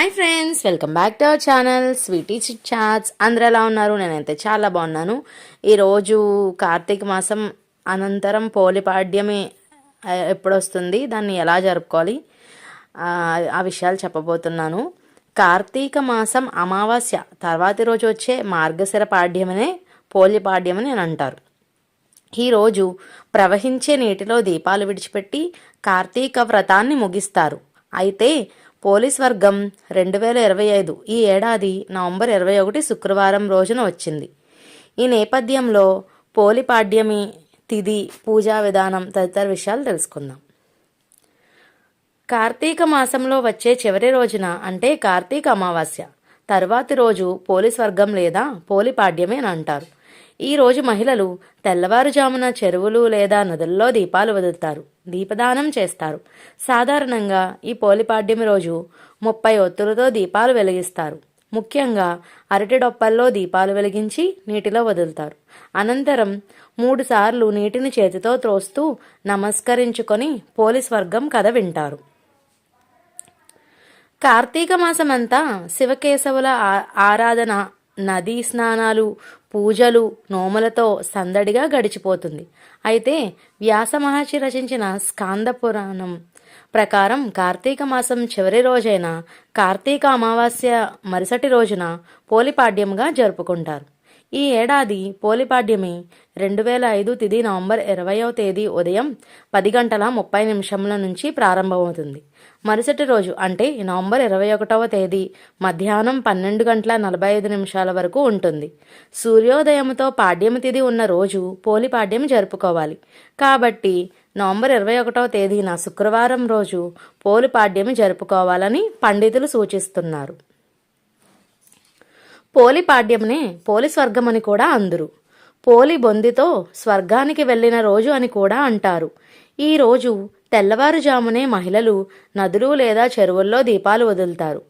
Hi friends welcome back to our channel sweety chit chats. అందరు ఎలా ఉన్నారు? నేనైతే చాలా బాగున్నాను. ఈరోజు కార్తీక మాసం అనంతరం పోలిపాడ్యమి ఎప్పుడొస్తుంది ఎప్పుడు వస్తుంది దాన్ని ఎలా జరుపుకోవాలి ఆ విషయాలు చెప్పబోతున్నాను. కార్తీక మాసం అమావాస్య తర్వాతి రోజు వచ్చే మార్గశిర పాడ్యమనే పోలిపాడ్యమని అని అంటారు ఈరోజు ప్రవహించే నీటిలో దీపాలు విడిచిపెట్టి కార్తీక వ్రతాన్ని ముగిస్తారు. అయితే పోలీస్ వర్గం రెండు వేల ఇరవై ఐదు ఈ ఏడాది నవంబర్ ఇరవై ఒకటి శుక్రవారం రోజున వచ్చింది. ఈ నేపథ్యంలో పోలిపాడ్యమి తిథి పూజా విధానం తదితర విషయాలు తెలుసుకుందాం. కార్తీక మాసంలో వచ్చే చివరి రోజున అంటే కార్తీక అమావాస్య. తర్వాతి రోజు పోలీస్ వర్గం లేదా పోలిపాడ్యమి అని అంటారు. ఈరోజు మహిళలు తెల్లవారుజామున చెరువులు లేదా నదుల్లో దీపాలు వదులుతారు దీపదానం చేస్తారు. సాధారణంగా ఈ పోలిపాడ్యమి రోజు ముప్పై ఒత్తులతో దీపాలు వెలిగిస్తారు. ముఖ్యంగా అరటి డొప్పల్లో దీపాలు వెలిగించి నీటిలో వదులుతారు. అనంతరం మూడుసార్లు నీటిని చేతితో త్రోస్తూ నమస్కరించుకొని పోలీస్ వర్గం కథ వింటారు. కార్తీక మాసమంతా శివకేశవుల ఆ- ఆరాధన నదీ స్నానాలు పూజలు నోములతో సందడిగా గడిచిపోతుంది. అయితే వ్యాస మహర్షి రచించిన స్కాంద పురాణం ప్రకారం కార్తీక మాసం చివరి రోజైన కార్తీక అమావాస్య మరుసటి రోజున పోలిపాడ్యంగా జరుపుకుంటారు. ఈ ఏడాది పోలిపాడ్యమి రెండు వేల ఐదు తిది నవంబర్ ఇరవయో తేదీ ఉదయం పది గంటల ముప్పై నిమిషముల నుంచి ప్రారంభమవుతుంది. మరుసటి రోజు అంటే నవంబర్ ఇరవై ఒకటవ తేదీ మధ్యాహ్నం పన్నెండు గంటల నలభై ఐదు నిమిషాల వరకు ఉంటుంది. సూర్యోదయంతో పాడ్యమి తిది ఉన్న రోజు పోలిపాడ్యం జరుపుకోవాలి. కాబట్టి నవంబర్ ఇరవై ఒకటవ తేదీన శుక్రవారం రోజు పోలిపాడ్యమి జరుపుకోవాలని పండితులు సూచిస్తున్నారు. పోలి పాడ్యంనే పోలి స్వర్గం అని కూడా అందురు. పోలి బొందితో స్వర్గానికి వెళ్ళిన రోజు అని కూడా అంటారు. ఈ రోజు తెల్లవారుజామునే మహిళలు నదులు లేదా చెరువుల్లో దీపాలు వదులుతారు.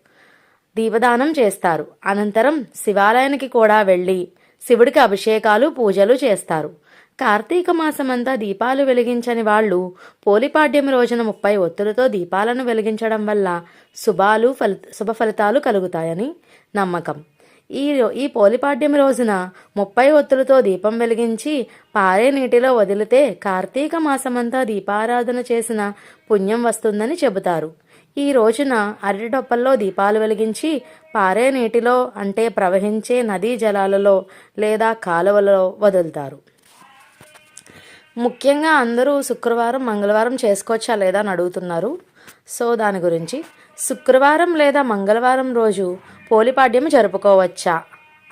దీపదానం చేస్తారు. అనంతరం శివాలయానికి కూడా వెళ్ళి శివుడికి అభిషేకాలు పూజలు చేస్తారు. కార్తీక మాసమంతా దీపాలు వెలిగించని వాళ్ళు పోలిపాడ్యం రోజున ముప్పై ఒత్తులతో దీపాలను వెలిగించడం వల్ల శుభాలు ఫలి శుభ ఫలితాలు కలుగుతాయని నమ్మకం. ఈ ఈ పోలిపాడ్యం రోజున ముప్పై ఒత్తులతో దీపం వెలిగించి పారే నీటిలో వదిలితే కార్తీక మాసమంతా దీపారాధన చేసిన పుణ్యం వస్తుందని చెబుతారు. ఈ రోజున అరటిడొప్పల్లో దీపాలు వెలిగించి పారే నీటిలో అంటే ప్రవహించే నదీ జలాలలో లేదా కాలువలలో వదులుతారు. ముఖ్యంగా అందరూ శుక్రవారం మంగళవారం చేసుకోవచ్చా లేదా అని అడుగుతున్నారు. సో దాని గురించి. శుక్రవారం లేదా మంగళవారం రోజు పోలిపాడ్యం జరుపుకోవచ్చా?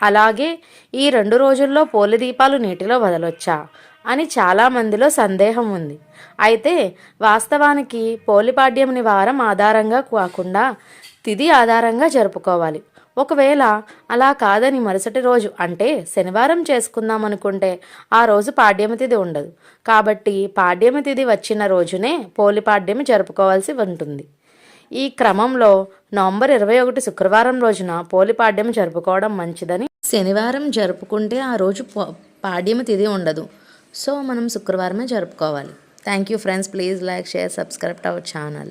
అలాగే ఈ రెండు రోజుల్లో పోలి దీపాలు నీటిలో వదలొచ్చా? అని చాలా మందిలో సందేహం ఉంది. అయితే వాస్తవానికి పోలిపాడ్యంని వారం ఆధారంగా కాకుండా తిథి ఆధారంగా జరుపుకోవాలి. ఒకవేళ అలా కాదని మరుసటి రోజు అంటే శనివారం చేసుకుందాం అనుకుంటే ఆ రోజు పాడ్యమ తిథి ఉండదు. కాబట్టి పాడ్యమ తిథి వచ్చిన రోజునే పోలిపాడ్యమి జరుపుకోవాల్సి ఉంటుంది. ఈ క్రమంలో నవంబర్ ఇరవై ఒకటి శుక్రవారం రోజున పోలిపాడ్యం జరుపుకోవడం మంచిదని శనివారం జరుపుకుంటే ఆ రోజు పాడ్యం తిది తిథి ఉండదు. సో మనం శుక్రవారమే జరుపుకోవాలి. Thank you friends please like share subscribe our channel